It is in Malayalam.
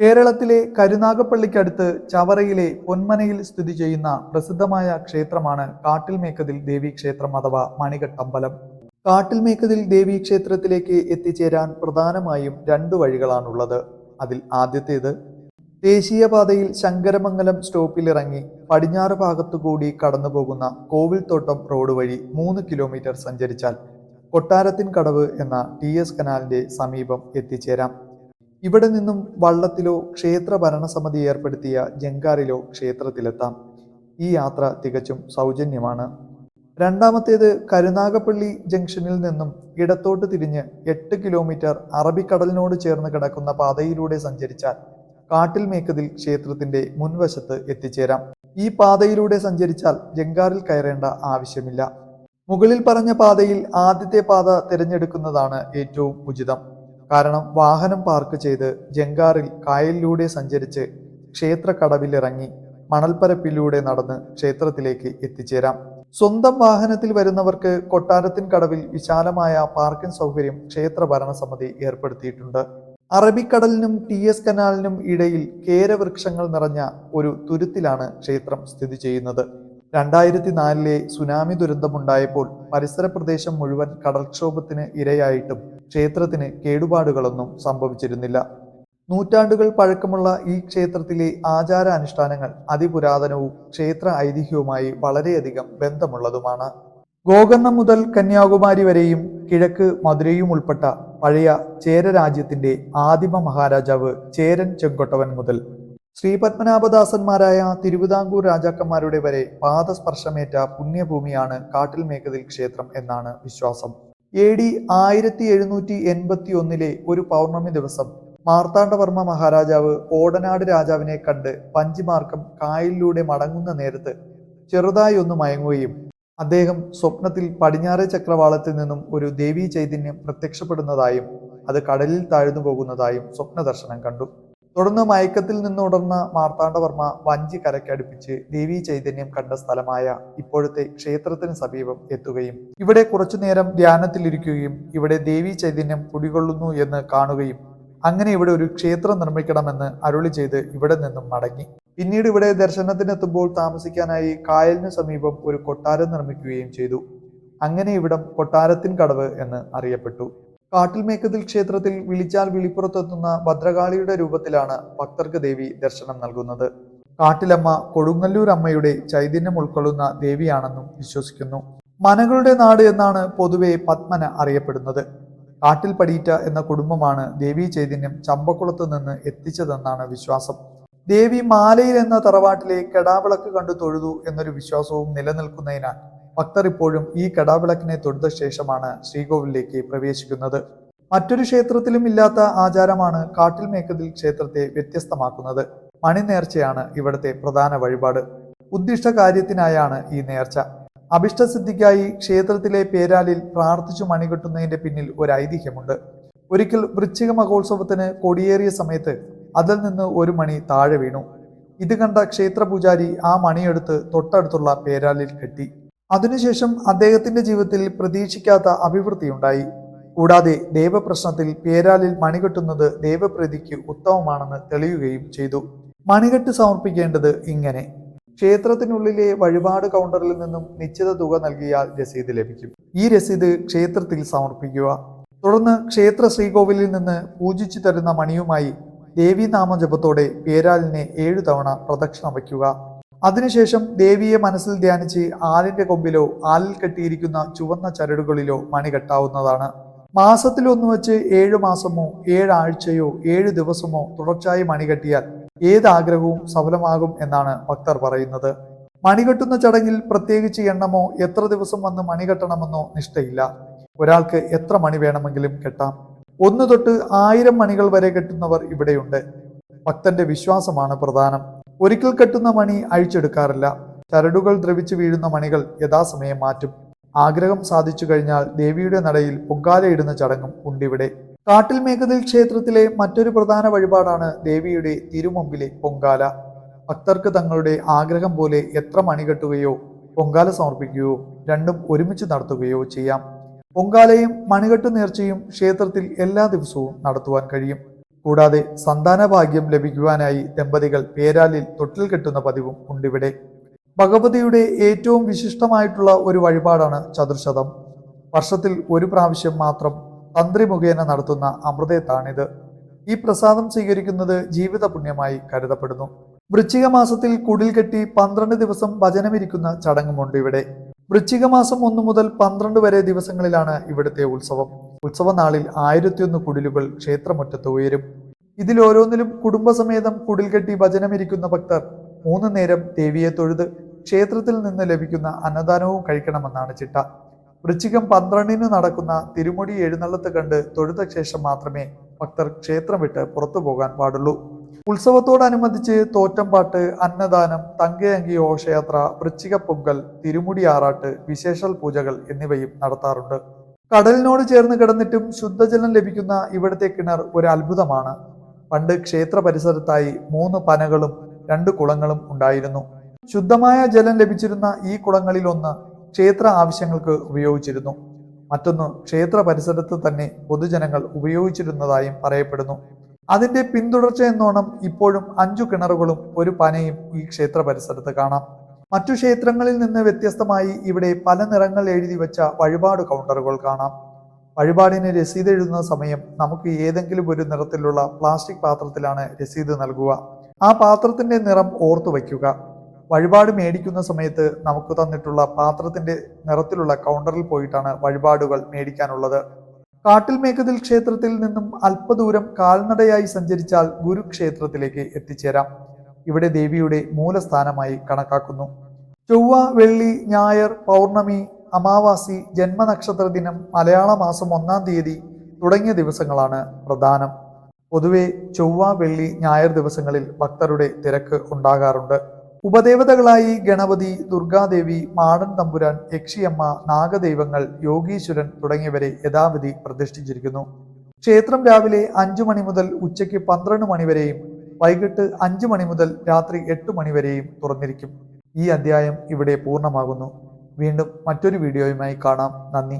കേരളത്തിലെ കരുനാഗപ്പള്ളിക്കടുത്ത് ചവറയിലെ പൊന്മനയിൽ സ്ഥിതി ചെയ്യുന്ന പ്രസിദ്ധമായ ക്ഷേത്രമാണ് കാട്ടിൽമേക്കതിൽ ദേവി ക്ഷേത്രം അഥവാ മണികട്ടമ്പലം. കാട്ടിൽമേക്കതിൽ ദേവി ക്ഷേത്രത്തിലേക്ക് എത്തിച്ചേരാൻ പ്രധാനമായും രണ്ടു വഴികളാണുള്ളത്. അതിൽ ആദ്യത്തേത് ദേശീയപാതയിൽ ശങ്കരമംഗലം സ്റ്റോപ്പിലിറങ്ങി പടിഞ്ഞാറ് ഭാഗത്തുകൂടി കടന്നു കടന്നുപോകുന്ന കോവിൽത്തോട്ടം റോഡ് വഴി മൂന്ന് കിലോമീറ്റർ സഞ്ചരിച്ചാൽ കൊട്ടാരത്തിൻ കടവ് എന്ന ടി എസ് കനാലിന്റെ സമീപം എത്തിച്ചേരാം. ഇവിടെ നിന്നും വള്ളത്തിലോ ക്ഷേത്ര ഭരണസമിതി ഏർപ്പെടുത്തിയ ജങ്കാറിലോ ക്ഷേത്രത്തിലെത്താം. ഈ യാത്ര തികച്ചും സൗജന്യമാണ്. രണ്ടാമത്തേത് കരുനാഗപ്പള്ളി ജംഗ്ഷനിൽ നിന്നും ഇടത്തോട്ട് തിരിഞ്ഞ് എട്ട് കിലോമീറ്റർ അറബിക്കടലിനോട് ചേർന്ന് കിടക്കുന്ന പാതയിലൂടെ സഞ്ചരിച്ചാൽ കാട്ടിൽ മേക്കതിൽ ക്ഷേത്രത്തിന്റെ മുൻവശത്ത് എത്തിച്ചേരാം. ഈ പാതയിലൂടെ സഞ്ചരിച്ചാൽ ജങ്കാറിൽ കയറേണ്ട ആവശ്യമില്ല. മുകളിൽ പറഞ്ഞ പാതയിൽ ആദ്യത്തെ പാത തിരഞ്ഞെടുക്കുന്നതാണ് ഏറ്റവും ഉചിതം. കാരണം വാഹനം പാർക്ക് ചെയ്ത് ജങ്കാറിൽ കായലിലൂടെ സഞ്ചരിച്ച് ക്ഷേത്ര കടവിലിറങ്ങി മണൽപ്പരപ്പിലൂടെ നടന്ന് ക്ഷേത്രത്തിലേക്ക് എത്തിച്ചേരാം. സ്വന്തം വാഹനത്തിൽ വരുന്നവർക്ക് കൊട്ടാരത്തിൻ കടവിൽ വിശാലമായ പാർക്കിംഗ് സൗകര്യം ക്ഷേത്ര ഭരണസമിതി ഏർപ്പെടുത്തിയിട്ടുണ്ട്. അറബിക്കടലിനും ടി എസ് കനാലിനും ഇടയിൽ കേരവൃക്ഷങ്ങൾ നിറഞ്ഞ ഒരു തുരുത്തിലാണ് ക്ഷേത്രം സ്ഥിതി ചെയ്യുന്നത്. രണ്ടായിരത്തി നാലിലെ സുനാമി ദുരന്തമുണ്ടായപ്പോൾ പരിസര പ്രദേശം മുഴുവൻ കടൽക്ഷോഭത്തിന് ഇരയായിട്ടും ക്ഷേത്രത്തിന് കേടുപാടുകളൊന്നും സംഭവിച്ചിരുന്നില്ല. നൂറ്റാണ്ടുകൾ പഴക്കമുള്ള ഈ ക്ഷേത്രത്തിലെ ആചാര അനുഷ്ഠാനങ്ങൾ അതിപുരാതനവും ക്ഷേത്ര ഐതിഹ്യവുമായി വളരെയധികം ബന്ധമുള്ളതുമാണ്. ഗോകർണം മുതൽ കന്യാകുമാരി വരെയും കിഴക്ക് മധുരയും ഉൾപ്പെട്ട പഴയ ചേര രാജ്യത്തിന്റെ ആദിമ മഹാരാജാവ് ചേരൻ ചെങ്കൊട്ടവൻ മുതൽ ശ്രീ പത്മനാഭദാസന്മാരായ തിരുവിതാംകൂർ രാജാക്കന്മാരുടെ വരെ പാദസ്പർശമേറ്റ പുണ്യഭൂമിയാണ് കാട്ടിൽ മേക്കതിൽ ക്ഷേത്രം എന്നാണ് വിശ്വാസം. എ ഡി ആയിരത്തി എഴുന്നൂറ്റി എൺപത്തി ഒന്നിലെ ഒരു പൗർണമി ദിവസം മാർത്താണ്ഡവർമ്മ മഹാരാജാവ് ഓടനാട് രാജാവിനെ കണ്ട് പഞ്ചിമാർക്കം കായലിലൂടെ മടങ്ങുന്ന നേരത്ത് ചെറുതായി ഒന്ന് മയങ്ങുകയും അദ്ദേഹം സ്വപ്നത്തിൽ പടിഞ്ഞാറെ ചക്രവാളത്തിൽ നിന്നും ഒരു ദേവീ ചൈതന്യം പ്രത്യക്ഷപ്പെടുന്നതായും അത് കടലിൽ താഴ്ന്നു പോകുന്നതായും സ്വപ്ന ദർശനം കണ്ടു. തുടർന്ന് മയക്കത്തിൽ നിന്നുടർന്ന മാർത്താണ്ഡവർമ്മ വഞ്ചി കരക്കടുപ്പിച്ച് ദേവി ചൈതന്യം കണ്ട സ്ഥലമായ ഇപ്പോഴത്തെ ക്ഷേത്രത്തിന് സമീപം എത്തുകയും ഇവിടെ കുറച്ചു നേരം ധ്യാനത്തിലിരിക്കുകയും ഇവിടെ ദേവി ചൈതന്യം കുടികൊള്ളുന്നു എന്ന് കാണുകയും അങ്ങനെ ഇവിടെ ഒരു ക്ഷേത്രം നിർമ്മിക്കണമെന്ന് അരുളി ചെയ്ത് ഇവിടെ നിന്നും മടങ്ങി. പിന്നീട് ഇവിടെ ദർശനത്തിനെത്തുമ്പോൾ താമസിക്കാനായി കായലിന് സമീപം ഒരു കൊട്ടാരം നിർമ്മിക്കുകയും ചെയ്തു. അങ്ങനെ ഇവിടം കൊട്ടാരത്തിൻ കടവ് എന്ന് അറിയപ്പെട്ടു. കാട്ടിൽമേക്കതിൽ ക്ഷേത്രത്തിൽ വിളിച്ചാൽ വിളിപ്പുറത്തെത്തുന്ന ഭദ്രകാളിയുടെ രൂപത്തിലാണ് ഭക്തർക്ക് ദേവി ദർശനം നൽകുന്നത്. കാട്ടിലമ്മ കൊടുങ്ങല്ലൂർ അമ്മയുടെ ചൈതന്യം ഉൾക്കൊള്ളുന്ന ദേവിയാണെന്നും വിശ്വസിക്കുന്നു. മനകളുടെ നാട് എന്നാണ് പൊതുവെ പത്മന അറിയപ്പെടുന്നത്. കാട്ടിൽ പടിയിറ്റ എന്ന കുടുംബമാണ് ദേവി ചൈതന്യം ചമ്പക്കുളത്ത് നിന്ന് എത്തിച്ചതെന്നാണ് വിശ്വാസം. ദേവി മാലയിൽ എന്ന തറവാട്ടിലെ കെടാവിളക്ക് കണ്ടു തൊഴുതു എന്നൊരു വിശ്വാസവും നിലനിൽക്കുന്നതിനാൽ ഭക്തർ ഇപ്പോഴും ഈ കടാവിളക്കിനെ തൊടുത്ത ശേഷമാണ് ശ്രീകോവിലേക്ക് പ്രവേശിക്കുന്നത്. മറ്റൊരു ക്ഷേത്രത്തിലും ഇല്ലാത്ത ആചാരമാണ് കാട്ടിൽ മേക്കതിൽ ക്ഷേത്രത്തെ വ്യത്യസ്തമാക്കുന്നത്. മണിനേർച്ചയാണ് ഇവിടുത്തെ പ്രധാന വഴിപാട്. ഉദ്ദിഷ്ട കാര്യത്തിനായാണ് ഈ നേർച്ച. അഭിഷ്ടസിദ്ധിക്കായി ക്ഷേത്രത്തിലെ പേരാലിൽ പ്രാർത്ഥിച്ചു മണികെട്ടുന്നതിന്റെ പിന്നിൽ ഒരു ഐതിഹ്യമുണ്ട് ഒരിക്കൽ വൃശ്ചിക മഹോത്സവത്തിന് കൊടിയേറിയ സമയത്ത് അതിൽ നിന്ന് ഒരു മണി താഴെ വീണു. ഇത് കണ്ട ക്ഷേത്ര പൂജാരി ആ മണിയെടുത്ത് തൊട്ടടുത്തുള്ള പേരാലിൽ കെട്ടി. അതിനുശേഷം അദ്ദേഹത്തിന്റെ ജീവിതത്തിൽ പ്രതീക്ഷിക്കാത്ത അഭിവൃദ്ധിയുണ്ടായി. കൂടാതെ ദേവപ്രശ്നത്തിൽ പേരാലിൽ മണികെട്ടുന്നത് ദേവപ്രതിക്ക് ഉത്തമമാണെന്ന് തെളിയുകയും ചെയ്തു. മണികെട്ട് സമർപ്പിക്കേണ്ടത് ഇങ്ങനെ. ക്ഷേത്രത്തിനുള്ളിലെ വഴിപാട് കൗണ്ടറിൽ നിന്നും നിശ്ചിത തുക നൽകിയാൽ രസീത് ലഭിക്കും. ഈ രസീത് ക്ഷേത്രത്തിൽ സമർപ്പിക്കുക. തുടർന്ന് ക്ഷേത്ര ശ്രീകോവിലിൽ നിന്ന് പൂജിച്ചു തരുന്ന മണിയുമായി ദേവീനാമ ജപത്തോടെ പേരാലിനെ ഏഴു തവണ പ്രദക്ഷിണം വയ്ക്കുക. അതിനുശേഷം ദേവിയെ മനസ്സിൽ ധ്യാനിച്ച് ആലിന്റെ കൊമ്പിലോ ആലിൽ കെട്ടിയിരിക്കുന്ന ചുവന്ന ചരടുകളിലോ മണി കെട്ടാവുന്നതാണ്. മാസത്തിലൊന്നു വെച്ച് ഏഴു മാസമോ ഏഴാഴ്ചയോ ഏഴ് ദിവസമോ തുടർച്ചയായി മണി കെട്ടിയാൽ ഏത് ആഗ്രഹവും സഫലമാകും എന്നാണ് ഭക്തർ പറയുന്നത്. മണികെട്ടുന്ന ചടങ്ങിൽ പ്രത്യേകിച്ച് എണ്ണമോ എത്ര ദിവസം വന്ന് മണി കെട്ടണമെന്നോ നിഷ്ഠയില്ല. ഒരാൾക്ക് എത്ര മണി വേണമെങ്കിലും കെട്ടാം. ഒന്ന് തൊട്ട് ആയിരം മണികൾ വരെ കെട്ടുന്നവർ ഇവിടെയുണ്ട്. ഭക്തന്റെ വിശ്വാസമാണ് പ്രധാനം. ഒരിക്കൽ കെട്ടുന്ന മണി അഴിച്ചെടുക്കാറില്ല. ചരടുകൾ ദ്രവിച്ചു വീഴുന്ന മണികൾ യഥാസമയം മാറ്റും. ആഗ്രഹം സാധിച്ചു കഴിഞ്ഞാൽ ദേവിയുടെ നടയിൽ പൊങ്കാലയിടുന്ന ചടങ്ങും ഉണ്ടിവിടെ. കാട്ടിൽ മേഘതിൽ ക്ഷേത്രത്തിലെ മറ്റൊരു പ്രധാന വഴിപാടാണ് ദേവിയുടെ തിരുമുമ്പിലെ പൊങ്കാല. ഭക്തർക്ക് തങ്ങളുടെ ആഗ്രഹം പോലെ എത്ര മണി കെട്ടുകയോ പൊങ്കാല സമർപ്പിക്കുകയോ രണ്ടും ഒരുമിച്ച് നടത്തുകയോ ചെയ്യാം. പൊങ്കാലയും മണികെട്ടു നേർച്ചയും ക്ഷേത്രത്തിൽ എല്ലാ ദിവസവും നടത്തുവാൻ കഴിയും. കൂടാതെ സന്താനഭാഗ്യം ലഭിക്കുവാനായി ദമ്പതികൾ പേരാലിൽ തൊട്ടിൽ കെട്ടുന്ന പതിവും ഉണ്ടിവിടെ. ഭഗവതിയുടെ ഏറ്റവും വിശിഷ്ടമായിട്ടുള്ള ഒരു വഴിപാടാണ് ചതുർശതം. വർഷത്തിൽ ഒരു പ്രാവശ്യം മാത്രം തന്ത്രി മുഖേന നടത്തുന്ന അമൃതത്താണിത് ഈ പ്രസാദം സ്വീകരിക്കുന്നത് ജീവിത പുണ്യമായി കരുതപ്പെടുന്നു. വൃശ്ചിക മാസത്തിൽ കുടിൽ കെട്ടി പന്ത്രണ്ട് ദിവസം ഭജനമിരിക്കുന്ന ചടങ്ങുമുണ്ട് ഇവിടെ വൃശ്ചിക മാസം ഒന്നു മുതൽ പന്ത്രണ്ട് വരെ ദിവസങ്ങളിലാണ് ഇവിടുത്തെ ഉത്സവം. ഉത്സവ നാളിൽ ആയിരത്തിയൊന്ന് കുടിലുകൾ ക്ഷേത്രമുറ്റത്ത് ഉയരും. ഇതിൽ ഓരോന്നിലും കുടുംബസമേതം കുടിൽ കെട്ടി ഭജനമിരിക്കുന്ന ഭക്തർ മൂന്ന് നേരം ദേവിയെ തൊഴുത് ക്ഷേത്രത്തിൽ നിന്ന് ലഭിക്കുന്ന അന്നദാനവും കഴിക്കണമെന്നാണ് ചിട്ട. വൃശ്ചികം പന്ത്രണ്ടിന് നടക്കുന്ന തിരുമുടി എഴുന്നള്ളത്ത് കണ്ട് തൊഴുത ശേഷം മാത്രമേ ഭക്തർ ക്ഷേത്രം വിട്ട് പുറത്തു പോകാൻ പാടുള്ളൂ. ഉത്സവത്തോടനുബന്ധിച്ച് തോറ്റംപാട്ട് അന്നദാനം തങ്കയങ്കി ഘോഷയാത്ര വൃശ്ചിക പൊങ്കൽ തിരുമുടി ആറാട്ട് വിശേഷൽ പൂജകൾ എന്നിവയും നടത്താറുണ്ട്. കടലിനോട് ചേർന്ന് കിടന്നിട്ടും ശുദ്ധജലം ലഭിക്കുന്ന ഇവിടുത്തെ കിണർ ഒരു അത്ഭുതമാണ് പണ്ട് ക്ഷേത്ര പരിസരത്തായി മൂന്ന് പനകളും രണ്ട് കുളങ്ങളും ഉണ്ടായിരുന്നു. ശുദ്ധമായ ജലം ലഭിച്ചിരുന്ന ഈ കുളങ്ങളിൽ ഒന്ന് ക്ഷേത്ര ആവശ്യങ്ങൾക്ക് ഉപയോഗിച്ചിരുന്നു. മറ്റൊന്ന് ക്ഷേത്ര പരിസരത്ത് തന്നെ പൊതുജനങ്ങൾ ഉപയോഗിച്ചിരുന്നതായും പറയപ്പെടുന്നു. അതിന്റെ പിന്തുടർച്ച എന്നോണം ഇപ്പോഴും അഞ്ചു കിണറുകളും ഒരു പനയും ഈ ക്ഷേത്ര പരിസരത്ത് കാണാം. മറ്റു ക്ഷേത്രങ്ങളിൽ നിന്ന് വ്യത്യസ്തമായി ഇവിടെ പല നിറങ്ങൾ എഴുതി വെച്ച വഴിപാട് കൗണ്ടറുകൾ കാണാം. വഴിപാടിന് രസീത് എഴുതുന്ന സമയം നമുക്ക് ഏതെങ്കിലും ഒരു നിറത്തിലുള്ള പ്ലാസ്റ്റിക് പാത്രത്തിലാണ് രസീത് നൽകുക. ആ പാത്രത്തിന്റെ നിറം ഓർത്തു വയ്ക്കുക. വഴിപാട് മേടിക്കുന്ന സമയത്ത് നമുക്ക് തന്നിട്ടുള്ള പാത്രത്തിന്റെ നിറത്തിലുള്ള കൗണ്ടറിൽ പോയിട്ടാണ് വഴിപാടുകൾ മേടിക്കാനുള്ളത്. കാട്ടിൽ മേക്കതിൽ ക്ഷേത്രത്തിൽ നിന്നും അല്പദൂരം കാൽനടയായി സഞ്ചരിച്ചാൽ ഗുരുക്ഷേത്രത്തിലേക്ക് എത്തിച്ചേരാം. ഇവിടെ ദേവിയുടെ മൂലസ്ഥാനമായി കണക്കാക്കുന്നു. ചൊവ്വ വെള്ളി ഞായർ പൗർണമി അമാവാസി ജന്മനക്ഷത്ര ദിനം മലയാള മാസം ഒന്നാം തീയതി തുടങ്ങിയ ദിവസങ്ങളാണ് പ്രധാനം. പൊതുവെ ചൊവ്വ വെള്ളി ഞായർ ദിവസങ്ങളിൽ ഭക്തരുടെ തിരക്ക് ഉണ്ടാകാറുണ്ട്. ഉപദേവതകളായി ഗണപതി ദുർഗാദേവി മാടൻ തമ്പുരാൻ യക്ഷിയമ്മ നാഗദൈവങ്ങൾ യോഗീശ്വരൻ തുടങ്ങിയവരെ യഥാവിധി പ്രതിഷ്ഠിച്ചിരിക്കുന്നു. ക്ഷേത്രം രാവിലെ അഞ്ചു മണി മുതൽ ഉച്ചയ്ക്ക് പന്ത്രണ്ട് മണി വരെയും വൈകിട്ട് അഞ്ചു മണി മുതൽ രാത്രി എട്ട് മണി വരെയും തുറന്നിരിക്കും. ഈ അധ്യായം ഇവിടെ പൂർണമാകുന്നു. വീണ്ടും മറ്റൊരു വീഡിയോയുമായി കാണാം. നന്ദി.